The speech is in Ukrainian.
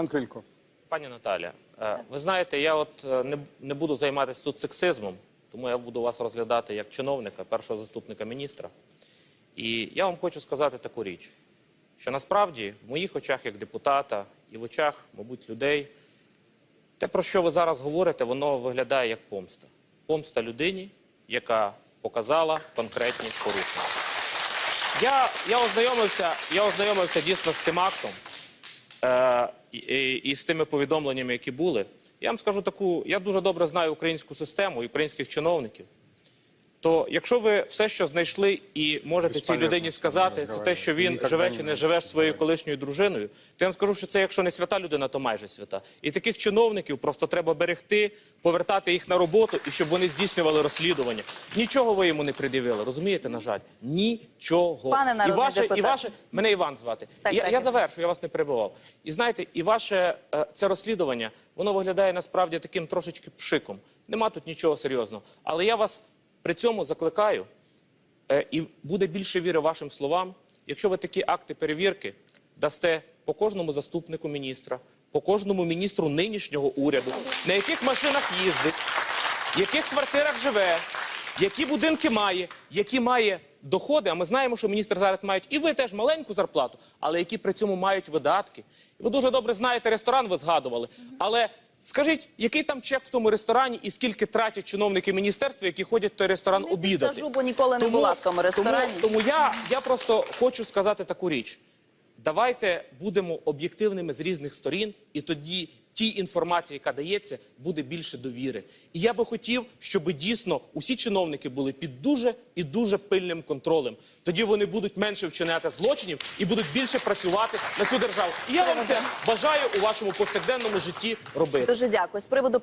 Пан Крилько. Пані Наталя, е, ви знаєте, я от е, не, буду займатися тут сексизмом, тому я буду вас розглядати як чиновника, першого заступника міністра. І я вам хочу сказати таку річ, що насправді в моїх очах як депутата і в очах, мабуть, людей, те, про що ви зараз говорите, воно виглядає як помста. Помста людині, яка показала конкретні порушення. Я, ознайомився, я ознайомився дійсно з цим актом і, і, і з тими повідомленнями, які були. Я вам скажу таку: я дуже добре знаю українську систему і українських чиновників. То якщо ви все, що знайшли, і можете цій людині сказати, це те, що він живе чи не живе своєю колишньою дружиною, то я вам скажу, що це якщо не свята людина, то майже свята. І таких чиновників просто треба берегти, повертати їх на роботу і щоб вони здійснювали розслідування. Нічого ви йому не пред'явили, розумієте, на жаль? Нічого. Пане і ваше, і ваше мене Іван звати. Так, я, так, я завершу, я вас не перебивав. І знаєте, і ваше е, це розслідування, воно виглядає насправді таким трошечки пшиком. Нема тут нічого серйозного. Але я вас при цьому закликаю, е, і буде більше віри вашим словам, якщо ви такі акти перевірки дасте по кожному заступнику міністра, по кожному міністру нинішнього уряду, на яких машинах їздить, в яких квартирах живе, які будинки має, які має доходи. А ми знаємо, що міністр зараз мають і ви теж маленьку зарплату, але які при цьому мають видатки. І ви дуже добре знаєте ресторан, ви згадували. Але скажіть, який там чек в тому ресторані і скільки тратять чиновники міністерства, які ходять в той ресторан Не обідати? підкажу, бо ніколи не була в тому ресторані. Тому, тому я, я просто хочу сказати таку річ. Давайте будемо об'єктивними з різних сторін, і тоді тій інформації, яка дається, буде більше довіри. І я би хотів, щоб дійсно усі чиновники були під дуже і дуже пильним контролем. Тоді вони будуть менше вчиняти злочинів і будуть більше працювати на цю державу. І я вам це бажаю у вашому повсякденному житті робити. Дуже дякую. З приводу